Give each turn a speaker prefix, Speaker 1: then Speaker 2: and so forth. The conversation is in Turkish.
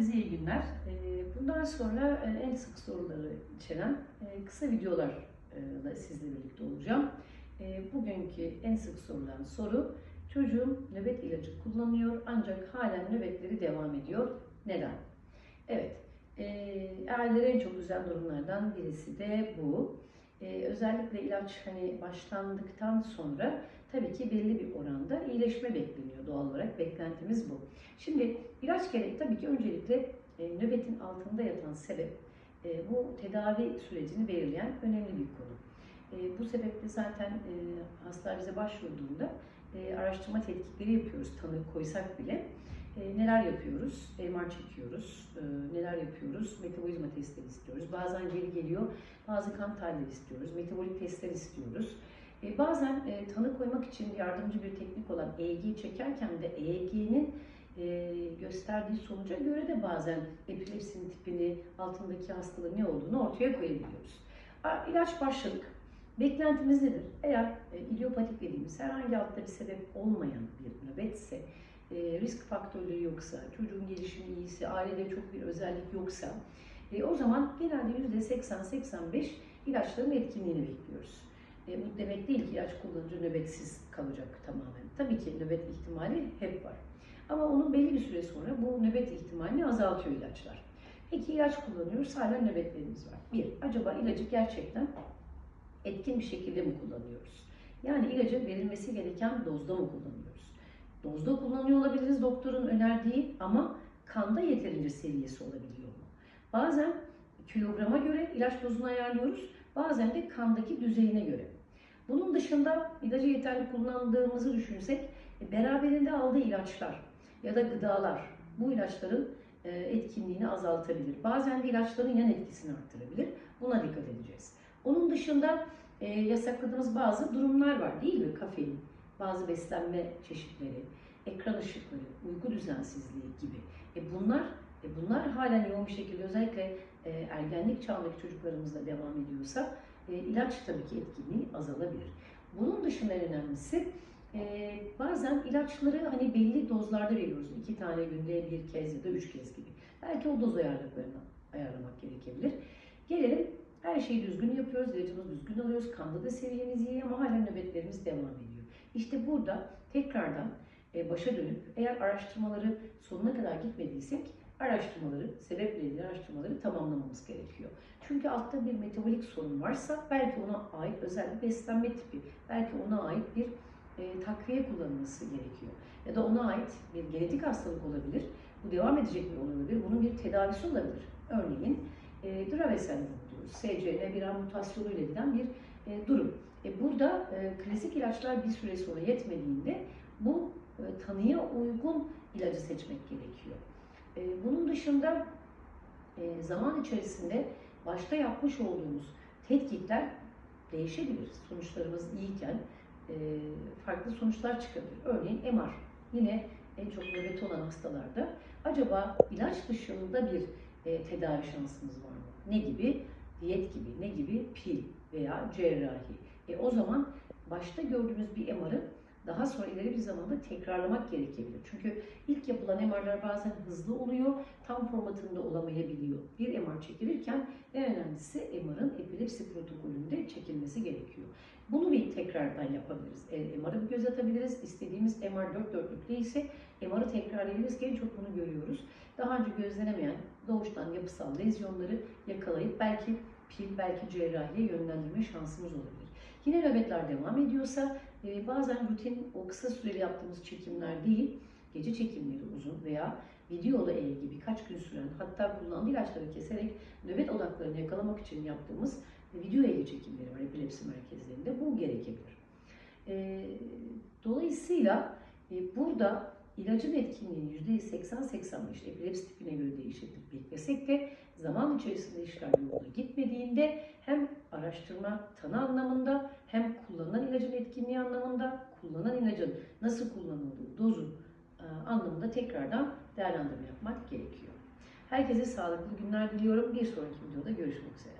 Speaker 1: Herkese iyi günler. Ee, Bundan sonra e, en sık soruları içeren e, kısa videolarla sizle birlikte olacağım. E, Bugünkü en sık sorulan soru, çocuğum nöbet ilacı kullanıyor ancak halen nöbetleri devam ediyor. Neden? Evet, e, erleri en çok üzen durumlardan birisi de bu. E, Özellikle ilaç hani başlandıktan sonra tabii ki belli bir oranda iyileşme bekleniyor doğal olarak. Beklentimiz bu. Şimdi ilaç gerek tabii ki öncelikle e, nöbetin altında yatan sebep e, bu tedavi sürecini belirleyen önemli bir konu. E, bu sebeple zaten e, hastalar bize başvurduğunda e, araştırma tetkikleri yapıyoruz tanı koysak bile. E, neler yapıyoruz? MR çekiyoruz. E, neler yapıyoruz? Metabolizma testleri istiyoruz. Bazen geri geliyor. Bazı kan tahlilleri istiyoruz. Metabolik testler istiyoruz. E, bazen e, tanı koymak için yardımcı bir teknik olan EEG'yi çekerken de EEG'nin e, gösterdiği sonuca göre de bazen epilepsinin tipini, altındaki hastalığın ne olduğunu ortaya koyabiliyoruz. A, İlaç başladık. Beklentimiz nedir? Eğer e, idiopatik dediğimiz herhangi altta bir sebep olmayan bir nöbetse, e, risk faktörleri yoksa, çocuğun gelişimi iyiyse, ailede çok bir özellik yoksa, e, o zaman genelde %80-85 ilaçların etkinliğini bekliyoruz. E, bu demek değil ki ilaç kullanıcı nöbetsiz kalacak tamamen. Tabii ki nöbet ihtimali hep var. Ama onun belli bir süre sonra bu nöbet ihtimalini azaltıyor ilaçlar. Peki ilaç kullanıyoruz, hala nöbetlerimiz var. Bir, acaba ilacı gerçekten etkin bir şekilde mi kullanıyoruz? Yani ilacı verilmesi gereken dozda mı kullanıyoruz? Dozda kullanıyor olabiliriz doktorun önerdiği ama kanda yeterince seviyesi olabiliyor mu? Bazen kilograma göre ilaç dozunu ayarlıyoruz, bazen de kandaki düzeyine göre. Bunun dışında ilacı yeterli kullandığımızı düşünsek, e, beraberinde aldığı ilaçlar ya da gıdalar bu ilaçların e, etkinliğini azaltabilir. Bazen de ilaçların yan etkisini arttırabilir. Buna dikkat edeceğiz. Onun dışında e, yasakladığımız bazı durumlar var değil mi? Kafein, bazı beslenme çeşitleri, ekran ışıkları, uyku düzensizliği gibi. E bunlar e bunlar halen yoğun bir şekilde özellikle ergenlik çağındaki çocuklarımızda devam ediyorsa e, ilaç tabii ki etkinliği azalabilir. Bunun dışında en önemlisi e, bazen ilaçları hani belli dozlarda veriyoruz. iki tane günde bir kez ya da üç kez gibi. Belki o doz ayarlarını ayarlamak gerekebilir. Gelelim her şeyi düzgün yapıyoruz, ilacımızı düzgün alıyoruz, kanda da seviyemiz iyi ama hala nöbetlerimiz devam ediyor. İşte burada tekrardan e, başa dönüp eğer araştırmaları sonuna kadar gitmediysek araştırmaları, sebeple ilgili araştırmaları tamamlamamız gerekiyor. Çünkü altta bir metabolik sorun varsa belki ona ait özel bir beslenme tipi, belki ona ait bir e, takviye kullanılması gerekiyor. Ya da ona ait bir genetik hastalık olabilir. Bu devam edecek bir olabilir. Bunun bir tedavisi olabilir. Örneğin e, Dravet sendromu diyoruz. SCN1A mutasyonu ile giden bir e, durum. E, burada e, klasik ilaçlar bir süre sonra yetmediğinde bu e, tanıya uygun ilacı seçmek gerekiyor. E, bunun dışında e, zaman içerisinde başta yapmış olduğumuz tetkikler değişebilir. Sonuçlarımız iyiyken e, farklı sonuçlar çıkabilir. Örneğin MR yine en çok nöbeti olan hastalarda acaba ilaç dışında bir e, tedavi şansımız var mı? Ne gibi? Diyet gibi, ne gibi? Pil veya cerrahi. E, o zaman başta gördüğümüz bir MR'ı daha sonra ileri bir zamanda tekrarlamak gerekebilir. Çünkü ilk yapılan MR'lar bazen hızlı oluyor, tam formatında olamayabiliyor. Bir MR çekilirken en önemlisi MR'ın epilepsi protokolünde çekilmesi gerekiyor. Bunu bir tekrardan yapabiliriz. E, MR'ı bir göz atabiliriz. İstediğimiz MR 4 dörtlükte ise MR'ı tekrarlayabiliriz en çok bunu görüyoruz. Daha önce gözlenemeyen doğuştan yapısal lezyonları yakalayıp belki pil, belki cerrahiye yönlendirme şansımız olabilir. Yine nöbetler devam ediyorsa e, bazen rutin o kısa süreli yaptığımız çekimler değil, gece çekimleri uzun veya videola ilgili birkaç gün süren hatta kullandığı ilaçları keserek nöbet odaklarını yakalamak için yaptığımız video ele çekimleri var epilepsi merkezlerinde. Bu gerekebilir. E, dolayısıyla e, burada ilacın etkinliğini %80-85 epilepsi tipine göre değişiklik beklesek de zaman içerisinde işler yolunda gitmediğinde hem araştırma tanı anlamında hem kullanılan ilacın etkinliği anlamında kullanılan ilacın nasıl kullanıldığı dozu e, anlamında tekrardan değerlendirme yapmak gerekiyor. Herkese sağlıklı günler diliyorum. Bir sonraki videoda görüşmek üzere.